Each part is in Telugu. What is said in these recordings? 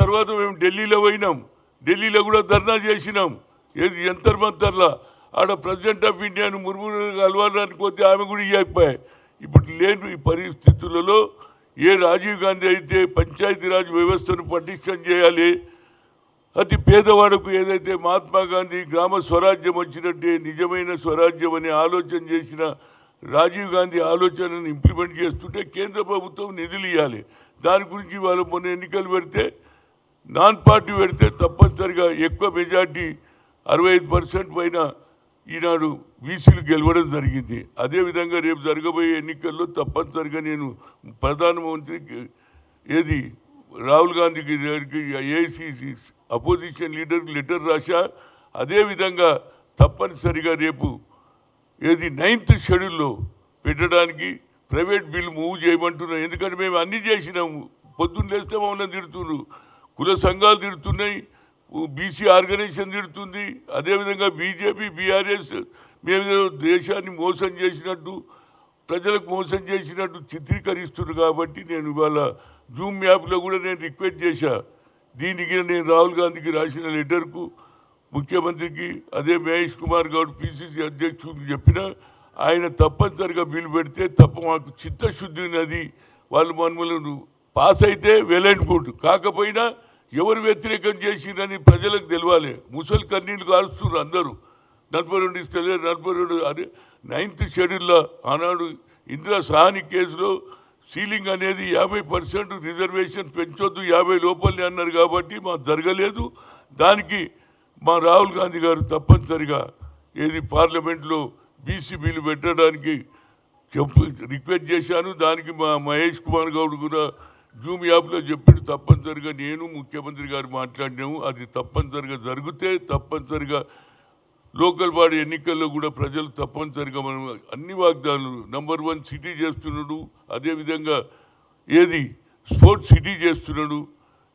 తర్వాత మేము ఢిల్లీలో పోయినాం. ఢిల్లీలో కూడా ధర్నా చేసినాం. ఏది ఎంతర్ మంతర్లా ఆడ ప్రెసిడెంట్ ఆఫ్ ఇండియాను ముర్మురు కలవాలని పోతే ఆమె కూడా ఇవ్వకపోయాయి ఇప్పుడు లేని ఈ పరిస్థితులలో ఏ రాజీవ్ గాంధీ అయితే పంచాయతీరాజ్ వ్యవస్థను పటిష్టం చేయాలి అతి పేదవాడకు ఏదైతే మహాత్మా గాంధీ గ్రామ స్వరాజ్యం వచ్చినట్టే నిజమైన స్వరాజ్యం అనే ఆలోచన చేసిన రాజీవ్ గాంధీ ఆలోచనను ఇంప్లిమెంట్ చేస్తుంటే కేంద్ర ప్రభుత్వం నిధులు ఇవ్వాలి దాని గురించి వాళ్ళు మొన్న ఎన్నికలు పెడితే నాన్ పార్టీ పెడితే తప్పనిసరిగా ఎక్కువ మెజార్టీ అరవై ఐదు పర్సెంట్ పైన ఈనాడు బీసీలు గెలవడం జరిగింది. అదేవిధంగా రేపు జరగబోయే ఎన్నికల్లో తప్పనిసరిగా నేను ప్రధానమంత్రికి ఏది రాహుల్ గాంధీకి ఏఐసిసి అపోజిషన్ లీడర్కి లెటర్ రాశా? అదేవిధంగా తప్పనిసరిగా రేపు ఏది నైన్త్ షెడ్యూల్లో పెట్టడానికి ప్రైవేట్ బిల్ మూవ్ చేయమంటున్నాం. ఎందుకంటే మేము అన్ని చేసినాము. పొద్దున్న లేస్తే మమ్మల్ని తిడుతున్నారు కుల సంఘాలు తిడుతున్నాయి బీసీ ఆర్గనైజేషన్ తిడుతుంది. అదేవిధంగా బీజేపీ బీఆర్ఎస్ మేము దేశాన్ని మోసం చేసినట్టు ప్రజలకు మోసం చేసినట్టు చిత్రీకరిస్తుంది కాబట్టి నేను ఇవాళ జూమ్ యాప్లో కూడా నేను రిక్వెస్ట్ చేశా. దీనికి నేను రాహుల్ గాంధీకి రాసిన లెటర్కు ముఖ్యమంత్రికి అదే మహేష్ కుమార్ గౌడ్ పిసిసి అధ్యక్షుడికి చెప్పిన ఆయన తప్పనిసరిగా బిల్లు పెడితే తప్ప మాకు చిత్తశుద్ధి ఉన్నది. వాళ్ళు మనములను పాస్ అయితే వెల్ అండ్ గుడ్ కాకపోయినా ఎవరు వ్యతిరేకం చేసిందని ప్రజలకు తెలియాలి ముసలి కన్నీళ్ళు కాలుస్తున్నారు అందరూ. నలభై రెండు ఇస్తే నలభై రెండు అదే నైన్త్ షెడ్యూల్లో ఆనాడు ఇందిరా సహాని కేసులో సీలింగ్ అనేది యాభై పర్సెంట్ రిజర్వేషన్ పెంచొద్దు యాభై లోపలనే అన్నారు కాబట్టి మాకు జరగలేదు. దానికి మా రాహుల్ గాంధీ గారు తప్పనిసరిగా ఏది పార్లమెంట్లో బీసీ బిల్లు పెట్టడానికి చెప్పు రిక్వెస్ట్ చేశాను. దానికి మా మహేష్ కుమార్ గౌడ్ కూడా జూమ్ యాప్లో చెప్పిన తప్పనిసరిగా నేను ముఖ్యమంత్రి గారు మాట్లాడినాము. అది తప్పనిసరిగా జరిగితే తప్పనిసరిగా లోకల్ బాడీ ఎన్నికల్లో కూడా ప్రజలు తప్పనిసరిగా మనం అన్ని వాగ్దానాలు నంబర్ వన్ సిటీ చేస్తున్నాడు. అదేవిధంగా ఏది? స్పోర్ట్స్ సిటీ చేస్తున్నాడు.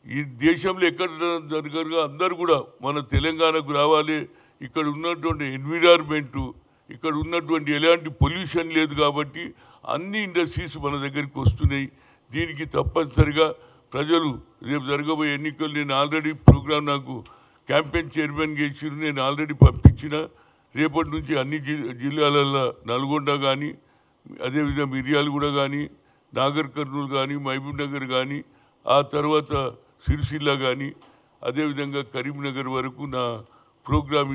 ఈ దేశంలో ఎక్కడ జరగరుగా? అందరూ కూడా మన తెలంగాణకు రావాలి. ఇక్కడ ఉన్నటువంటి ఎన్విరాన్మెంటు ఇక్కడ ఉన్నటువంటి ఎలాంటి పొల్యూషన్ లేదు కాబట్టి అన్ని ఇండస్ట్రీస్ మన దగ్గరికి వస్తున్నాయి. దీనికి తప్పనిసరిగా ప్రజలు రేపు జరగబోయే ఎన్నికలు నేను ఆల్రెడీ ప్రోగ్రామ్ నాకు క్యాంపెయిన్ చైర్మన్ ఇచ్చిన నేను ఆల్రెడీ పంపించిన. రేపటి నుంచి అన్ని జిల్లాలలో నల్గొండ కానీ అదేవిధంగా మిర్యాలగూడ కానీ నాగర్ కర్నూలు కానీ మహబూబ్ నగర్ కానీ ఆ తర్వాత సిరిసిల్ల కానీ అదేవిధంగా కరీంనగర్ వరకు నా ప్రోగ్రామ్